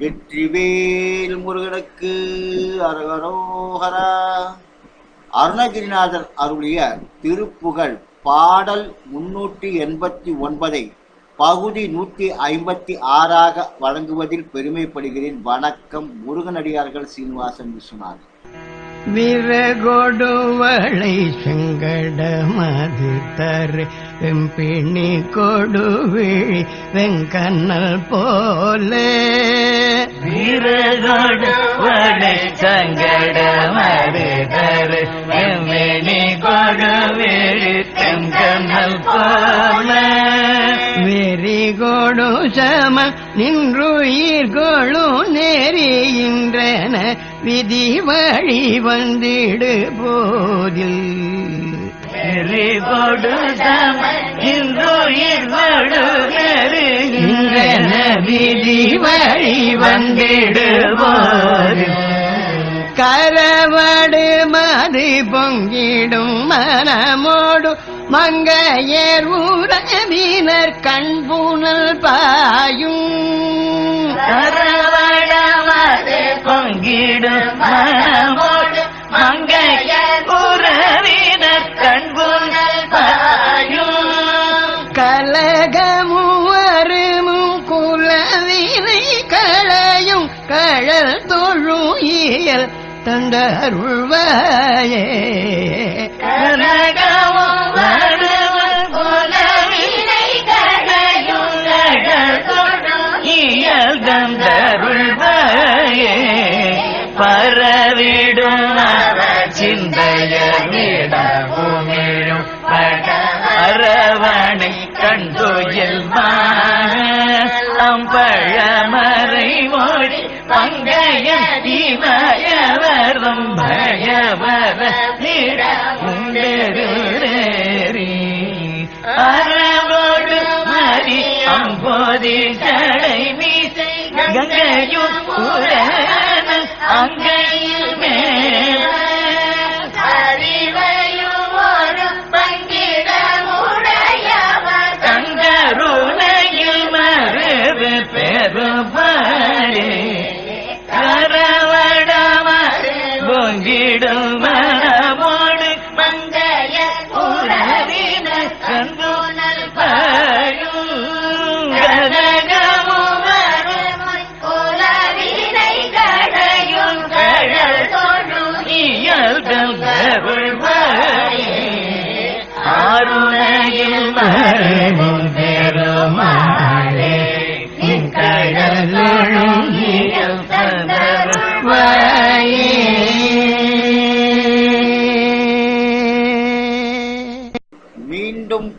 வெற்றிவேல் முருகனுக்கு அரகரோகரா. அருணகிரிநாதர் அருளிய திருப்புகழ் பாடல் முன்னூற்றி எண்பத்தி ஒன்பதை பகுதி நூற்றி ஐம்பத்தி ஆறாக வழங்குவதில் பெருமைப்படுகிறேன். வணக்கம் முருகனடியார்கள் சீனிவாசன் விஸ்வநாதன். விரகொடுவளை செங்கடமது தரு வெம்பிணி கொடுவிழி வெங்கண்ணல் போலே. வீரகொடுவடை சங்கடமது தரு எம்மினி கொடுவிழி தெங்கண்ணல் போல. வெறிகொடு சம நின்றுயிர்கொழு நெறிகின்றன விதி வழி வந்திடு போதில். வெறிகோடு சம இன்றுயிர் வழி வந்திடுவோது கரவடு மது பொங்கிடும் மனமோடு மங்கையர் உறவினர் கண்புணல் பாயும். கரவடமது பொங்கிடும் மனமோடு மங்கைய கழல் தொழும் இயல் தந்தருள்வாயே கனகமும் இயல் தந்தருள்வாயே பரவிடும் சிந்தையிடம் பட அரவணை கண்டுயில் அம்பழமறை மொழி பங்கைய இமயவரும் பயவர உண்டேறி அறவோடு மீண்டும்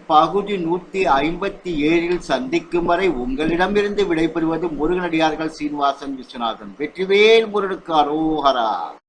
பகுதி நூத்தி ஐம்பத்தி ஏழில் சந்திக்கும் வரை உங்களிடமிருந்து விடைபெறுவது முருகனடியார்கள் சீனிவாசன் விஸ்வநாதன். வெற்றிவேல் முருகனுக்கு அரோகரா.